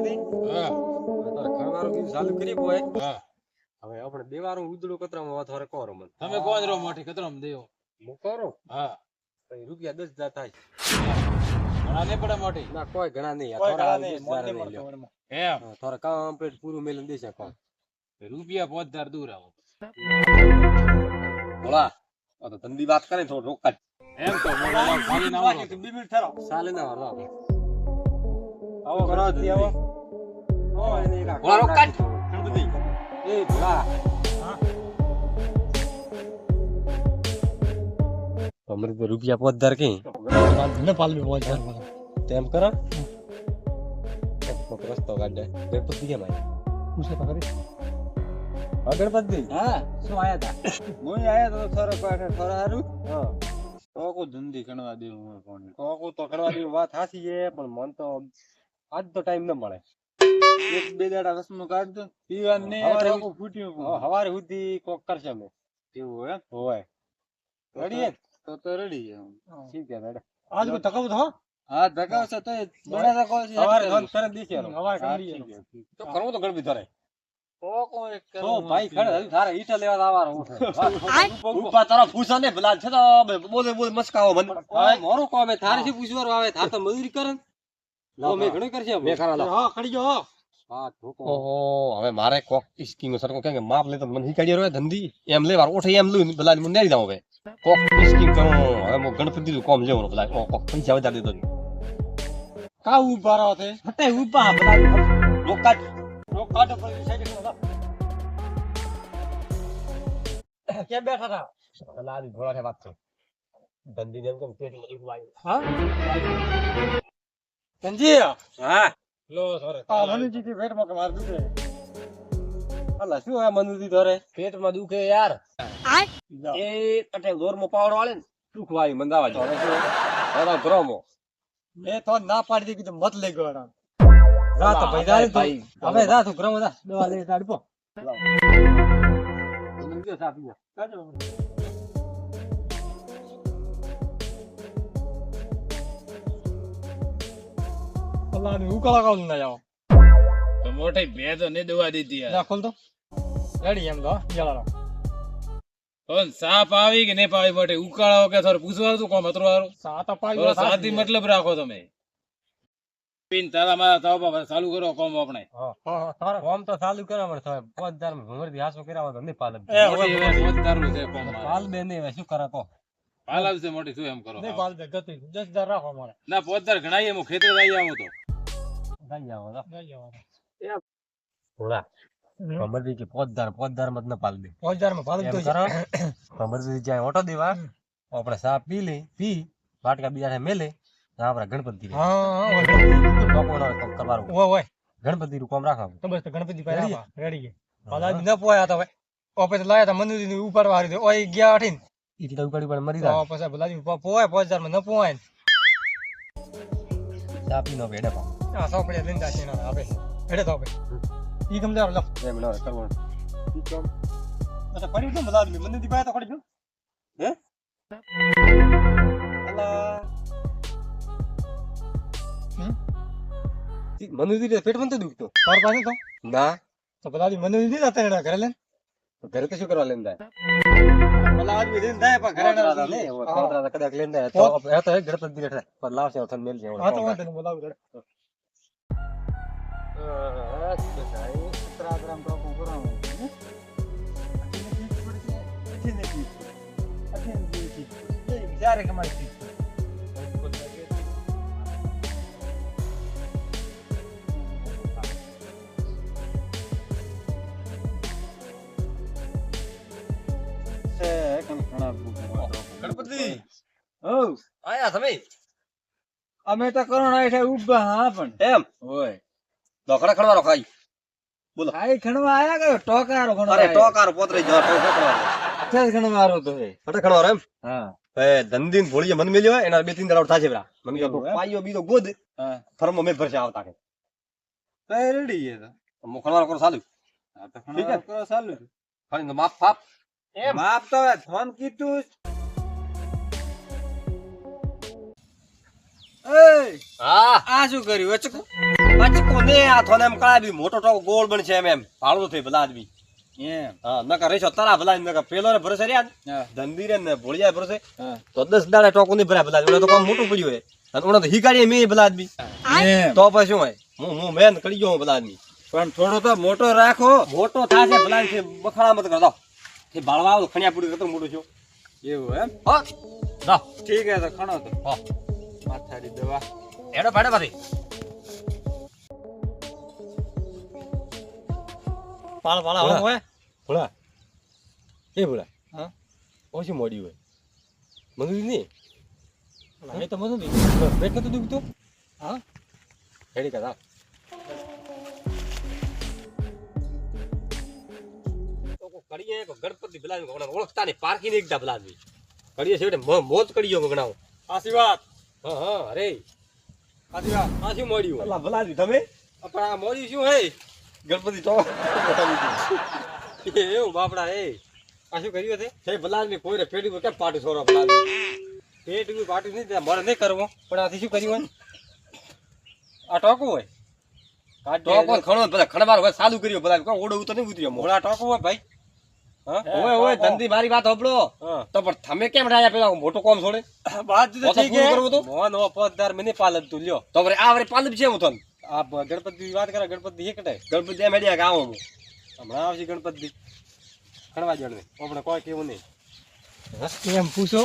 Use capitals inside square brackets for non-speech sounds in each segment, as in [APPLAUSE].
ગણપતિ હા. તારે ઘરવાળું કીધું ચાલુ કરી બોય હા. હવે આપણે દેવાનું ઉદડું કતરામાં વાત હારે મને. તમે કોણ રહો મોટી કતરમ દેવો. હું કરો? હા. પછી રૂપિયા દસ હજાર થાય. ઘણા નહીં પડે મોટી. ના કોઈ ઘણા નહીં. થોડા દસ હજાર મોટી લ્યો. એમ. થોડા કમ્પ્લીટ પૂરું મેલન દેશે કોણ. રૂપિયા પોતદાર દૂર આવો. ભોળા તો ધંધી વાત કરે થોડો રોકા એમ તો ખાલી ના ના વાળો આવો કરો આવો. આવો એને એક આ ભોળા રૂપિયા પોત ધાર કઈ ને પાલવી પોત ધાર. તેમ કરો. કોક રસ્તો કાઢે. ગણપતિ કેમ આયા પૂછે તો ખરી. હા ગણપતિ હા શું આયા તા? હું આયા તો થોડો પાઠે થોડો હારું. હા. તો કો ધંધી ગણવા દેવું કોણ કોકો તો કરવા દેવું વાત હાસી છે પણ મન તો આજ તો ટાઈમ ન મળે. એક બે દાડા રસમો કાઢતો પીવાનું નહીં હવારે ફૂટ્યું હવે હવારે સુધી કોક કરશે લો. એવું એમ? હોય. રડીએ હે? તો તો રડી જાય ઠીક છે મેડમ આજ કો તકાવ તો હા ધકાવશે તો બને તકાવ છે હવારે ફોન કરે દીશે એનો. હવારે હા. છે. તો કરવું તો ગણપતિ ધરે તો કોઈ એક તો ભાઈ ખડે હજુ તારે ઈટા લેવા આવવાનો હું. ઉપા તારા ફૂસા ને ભલા છે તો બોલે બોલે મસ્કાવો મને. હા. મોરું કોમ હે તારે શું પૂછવાનું આવે? તાર તો મજૂરી કરે મેં ઘણું કરશે મેં ખરા. હા ખડી જો હવે મારે કોક સ્કીમ સરકો કેમ કે માપ લે તો મને શીખવાડી રહ્યો ધંધી એમ લે વાર ઓઠે એમ લઉં ભલા મને નેરી જાવ હવે. કોક સ્કીમ કરો હવે હું ગણપતિ નું કોમ લેવાનું ભલા કોક કોક પૈસા વધારે દેતો કા ઊભા રહો તે? હતે ઊભા ભલા રોકા જ. રોક પડી સાઈડમાં [COUGHS] ક્યાં બેઠા હતા? ભલા આની ભોળા છે વાત છે. ધંધી ને એમ કેમ પેટ. હા? કંજી હા. લો સોરે આ મનુજી થી પેટમાં કે માર દુખે? અલા શું આ મનુજી ધરે? પેટમાં દુખે યાર. એ કટે જોરમાં પાવડો વાળે ને દુખવા આવ્યું મંદાવા જો હવે ગ્રોમો. મેં તો ના પાડી દીધી મત લઈ ગયો જા તો ભાઈ. હવે જા તું ગ્રમ દવા લઈ કાઢપો મંદિર અલ્લાહ હું ઉકાળા કાવ ના જાવ તો મોટી બે તો નહીં દવા દીધી યાર. ખોલ તો. રેડી એમ તો જલારો ઓન સાપ આવી કે નહીં પાવી મોટે? ઉકાળો કે થોડું પૂછવાનું તું કોમ અતરો વાળું સાત પાડી સાથી મતલબ રાખો તમે. પીન તારા મારા તાવ બાપા ચાલુ કરો કોમ આપણે. હા હા તારા કોમ તો ચાલુ કરો મળે સાહેબ. પાંચ હજારમાં ભમરથી હાસો કરાવો તો નહીં પાલે એ હવે હવે પોતદારનું છે કોમ પાલ બે નહીં શું કરે કો હાલ આવશે મોટી શું એમ કરો? નહીં પાલ બે ગતિ. દસ હજાર રાખો મારે ના પોતદાર ઘણા હું ખેતર જઈ આવું તો. થોડા ભમરથી કે પોતદાર પોતદાર મત ન પાલ દે. હજારમાં પાલ તો કરો ભમરથી જાય ઓટો દેવા આપણે સા પી લે પી વાટકા બીજા મેલે તો આપણે ગણપતિ. હા હા કરવાનું. ઓય ઓય ગણપતિ નું કામ રાખવાનું. તો બસ તો ગણપતિ ભાઈ આવા રેડી છે. પાલા ન પોયા તો ઓપે લાયા તા મનુજી ની ઉપાડવા હારી ઓય ગયા અઠીન ઈ તો ઉપાડી પણ મરી જાય. પછી ભલાજી પોવાય પાંચ હજારમાં ન પોવાય સાપી નો ભેડે પા આ સો પડ્યા લીંદા છે એના આપે હેડે તો ભાઈ ઈ ગમ લો. એમ ન કરવાનું ઈ કામ? અચ્છા પડી ગયું બધા આદમી મનુજી ભાઈ તો પડી ગયું. હે? અલા મનુજી પેટમાં તો? દુખતો તાર પાસે તો? ના. તો બધા મનુજી દીધા તને ઘરે લેન તો ઘરે તો શું કરવા લઈને જાય? પેલા આદમી લઈને જાય પણ ઘરે ના ને, લઈને. તો કદાચ લઈને જાય. તો એ તો એક ગણપતિ બેઠા પણ લાવશે હવે તને મેલજે હવે. હા તો વાંધો બોલાવું ઘરે. ત્યારે કમાઈ ગણપતિ. હઉ આયા તમે. અમે તો કરોના હેઠે ઊભા હા પણ. એમ? હોય. ઢોકળા ખડવાનો ખાઈ. ખાઈ ખણવા આયા ગયો ટોકારો ખણવા અરે. ટોકારો પોતરી જો ટોકો ખડવાનો અત્યારે ખણવા આરો તો એ. ફટે ખડવાનો એમ? હા. એ ધંધીન ભોળીએ મન મેલ્યો એના બે ત્રણ દાડા થાશે બરા મન એમ? પાયો બીજો ગોદ હા. ફરમો મે ભરશે આવતા કે. તો રેડી છે તો. હું ખડવાનો કરો સાલુ. હા તો ઠીક છે. કરો સાલુ. ખાલી ખાલી માફ ફાપ. એમ? માફ તો ફોન કીધું એ હા. આ શું કર્યું? અચક ને આ થોને એમ કળાવી મોટો ટોક ગોળ બનશે એમ એમ. ભાળો થઈ ભલા આદમી. એમ. હા નકર રહેશો તારા ભલા નકર પેલો રે ભરોસે રહ્યા ધંધી રે ને ભોળિયા ભરોસે. તો દસ દાડા ટોકો નહીં ભર્યા ભલા તો કામ મોટું પડ્યું હોય અને ઓલા તો હિકાડીએ મેં ભલા આદમી. એમ. તો પછી શું હોય? હું હું મેન કરી ગયો હું ભલા આદમી. પણ થોડો તો મોટો રાખો. મોટો થાશે ભલા છે બખાડા મત કરતો તે બાળવા આવો ખણ્યા પૂરી કરતો મોટો છો એવું એમ? હા. ઠીક હે તો ખણો તો. હા. માથાડી દવા. એડો પાડે પાછી. પાળ પાળ આવો હોય ભોળા. એ ભોળા. હા? ઓછી મોડી હોય. મંગી નહીં એ તો મધુ નહીં. પેટ નતું દુખતું? હા. હેડી કા કરીએ ગણપતિ બલાવી ગણા ઓળખતા નહીં. પારખી નહીં એકદા બલાવી કરીએ છે મોજ ગણાવો સાચી હા હા અરે. આશીર્વાદ આ શું મળ્યું અલા તમે? પણ આ મળ્યું શું હે? ગણપતિ તો [LAUGHS] એવું બાપડા એ. આ શું કર્યું તે હે બલાવી કોઈને પેટી પર કેમ પાટી છોરો બલાવી પેટ પાટી નહીં તે મારે નહીં કરવો. પણ આથી શું કર્યું હોય? આ ટોકું હોય? ટોકો ખણો બધા ખણવાર હોય સાદું કર્યું બધા કોઈ ઓડો તો નહીં ઉતર્યો મોડા ટોકો હોય ભાઈ. હોય હોય ધંધી મારી વાત હોબળો તો પણ તમે કેમ રાયા પેલા મોટું કોમ છોડે? વાત તો ઠીક હે મોહન ઓ પદદાર મને પાલન તું લ્યો. તો આ પાલપ છે હું તને? આ ગણપતિ વાત કરે ગણપતિ હે કટાય ગણપતિ એમ હેડ્યા ગાવો હું હમણાં આવશે ગણપતિ ખણવા જણને આપણે કોઈ કેવું નહીં. એમ પૂછો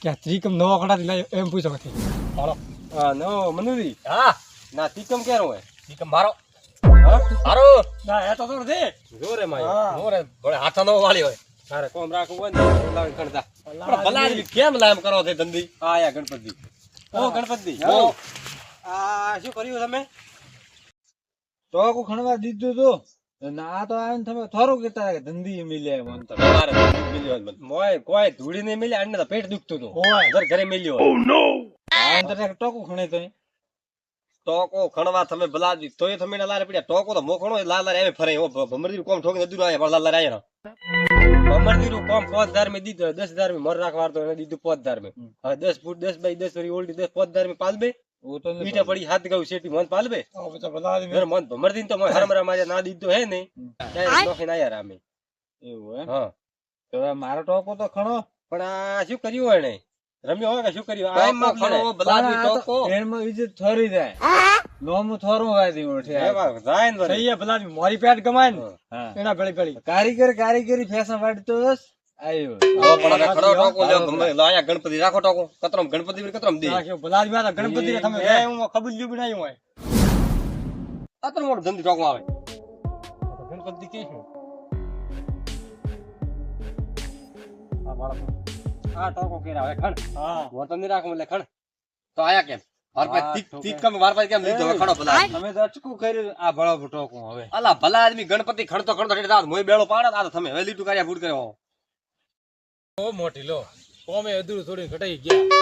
કે આ ત્રિકમ નવા કડાથી લાવ્યો એમ પૂછો નથી હાલો. હા નો મનુરી. હા. ના ત્રિકમ ક્યારે હોય? ત્રિકમ મારો. મારો. ના એ તો થોડું છે. જોરે માય. હા. જોરે ભલે હાથા નો વાળી હોય. તારે કોમ રાખવું હોય ને લાવી કણતા પણ ભલા કેમ લામ કરો છે ધંધી? આ આયા ગણપતિ ઓ ગણપતિ ઓ. આ શું કર્યું તમે? ટોકુ ખણવા દીધું તો. આ તો આવીને તમે થોડું કેતા કે ધંધી મિલ્યા મન તો. મારે મિલ્યો હોય. મોય કોઈ ધૂળી નહીં મિલે આને તો પેટ દુખતું હતું. ઓય ઘર ઘરે મિલ્યો હોય. આવીને તો એક ટોકુ ખણે તો ટોકો ખણવા તમે ભલા દી તોય તમે ના લારે પડ્યા. ટોકો તો મોખણો હોય, લાલ લારે આવે ફરે. ઓ ભમરદી કોમ ઠોકીને દૂર આયા લાલ લાલ આયા અમરદીનું કોમ પાંચ હજાર મેં દીધું દસ હજાર મેં મર રાખવાર તો એને દીધું પાંચ હજાર મેં. હવે 10 ફૂટ 10 બાય 10 વરી ઓલ્ડી દસ પાંચ હજાર મેં પાલબે ઓ ઈટા પડી હાથ ગયું શેટી મન પાલબે ઘર મન ભમરદીન તો મોય હરમરા મારે ના દીધો હે ને. ત્યારે નોખીને આયા. રામે એવું એમ? હા. તો મારો ટોકો તો ખણો. પણ આ શું કર્યું હોય ને રમ્યો હોય કે શું કર્યું? આ માં ખણો તો ટોકો એનમાં ઇજ્જત થોરી જાય. નોમું થોરું વાયદી ઉઠે. જાય ને વળી. સહી પેટ ગમાય ને. એના ભળી ભળી. કારીગર કારીગરી ફેશન તો આવ્યો હવે પણ ખડો ટોકો લ્યો. ભમર- લાયા ગણપતિ રાખો ટોકો કતરમ ગણપતિ બી કતરમ દે નાખ્યો ભલા મારા ગણપતિ ને તમે એ- હું ખબર લ્યું બનાવ્યું હોય. કતરમ મોટું ધંધી ટોકો આવે. ગણપતિ કે શું આ બાળકો. આ ટોકો કર્યા હવે ખણ હા. વતન નહીં રાખું એટલે ખણ તો આયા કેમ. તમે ગણપતિ ખણતો ખણતો તમે હવે લીટું કર્યા ફૂટ કર્યો. ઓ મોટી લો. કોમે અધૂરું થોડી ઘટાઈ ગયા.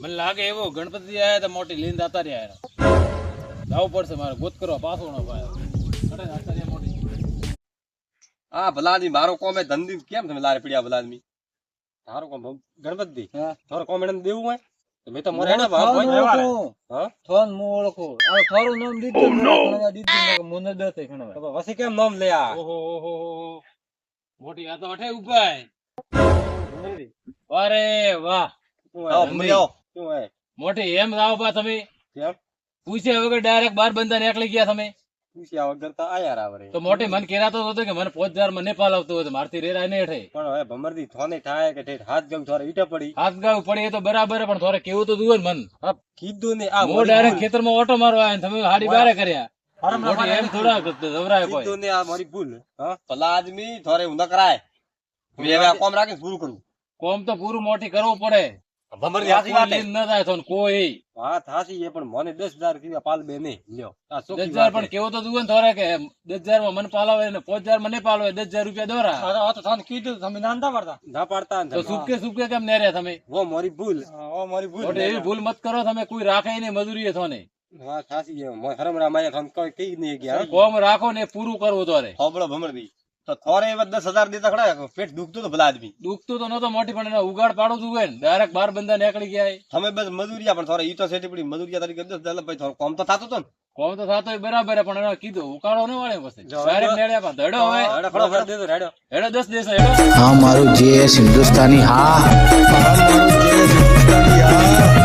મને લાગે એવો ગણપતિ આયા તો મોટી લીંદ આતા રહ્યા જવું પડશે મારે ગોત કરવા પાછો ન ભાઈ. આ ભલા મારો કોમે ધંધી કેમ તમે લારે પડ્યા ભલા તારો કોમ ગણપતિ? તારો કોમ દેવું હોય? તો મેં તો મરે ને થોન ભાઈ હા? થોન હું ઓળખું. આ થોરું નામ દીધું દીધું ને દતે ખણવા. તો કેમ નામ લે આ? ઓહો ઓહો ઓહો. મોટી આ તો અઠે ઉપાય. અરે વાહ. મોટી એમ રાવ બા તમે. પૂછ્યા વગર ડાયરેક્ટ બાર બંધા એકલી ગયા તમે. પૂછ્યા વગર તો આયા રાવરે. તો મોટી મન કેરાતો હતો કે મને પોચ હજાર મને પાલ આવતો હોય તો મારથી રેરાય નહીં હેઠે. પણ હવે ભમરદી થોને થાય કે ઠેઠ હાથ ગમ થોરે ઈટા પડી. હાથ ગાવ પડે એ તો બરાબર હે, પણ થોરે કેવું તો જુઓ મન. કીધું ને આ હું ડાયરેક્ટ ખેતરમાં ઓટો મારવા આવ્યો તમે હાડી બારે કર્યા. એમ થોડા દવરાય કોઈ કીધું ને આ મારી ભૂલ હા? ભલા આદમી થોરે ઊંધા કરાય. મેં હવે આ કોમ રાખીને પૂરું કરું. કોમ તો પૂરું મોટી કરવું પડે. ભમરી હાથી વાત કોઈ લીન ન થાય તો કોઈ. વાત હાસી છે પણ મને દસ હજાર કીધા પાલ બે નહીં લ્યો આ પણ કેવો તો જુઓ ને કે દસમાં મને પાલાવે ને પાંચ હજાર મને પાલવે દસ હજાર રૂપિયા દોરા. આ તો તને કીધું તમે નાનતા પડતા. ના પાડતા તો કેમ ને તમે? મારી ભૂલ. ઓ મારી ભૂલ. એવી ભૂલ મત કરો તમે કોઈ રાખે નહીં મજૂરી થોને. વાત હાસી છે હરમરા માયા થોને કોઈ કઈ નહીં ગયા. કોમ રાખો ને પૂરું કરવું હોબળો ભમરદી તો થોરે એવા દસ હજાર દેતા ખડા પેટ દુખતું તો ભલા આદમી. દુખતું તો નતો મોટી પણ ઉગાડ પાડું તું હોય ડાયરેક્ટ બાર બંદા નીકળી ગયા તમે બસ મજૂરિયા પણ થોડા ઈ તો સેટી પડી. મજૂરિયા તરીકે દસ દલ ભાઈ થોડો કોમ તો થતો તો કોમ તો થતો બરાબર પણ એને કીધું ઉકાળો ન વાળે પછી. ડાયરેક્ટ નેડ્યા પણ ધડો હવે. ખડો ખડો દેતો હેડો હેડો દસ દેસ હેડો. હા મારું જે હિન્દુસ્તાની હા મારું જે હિન્દુસ્તાની હા.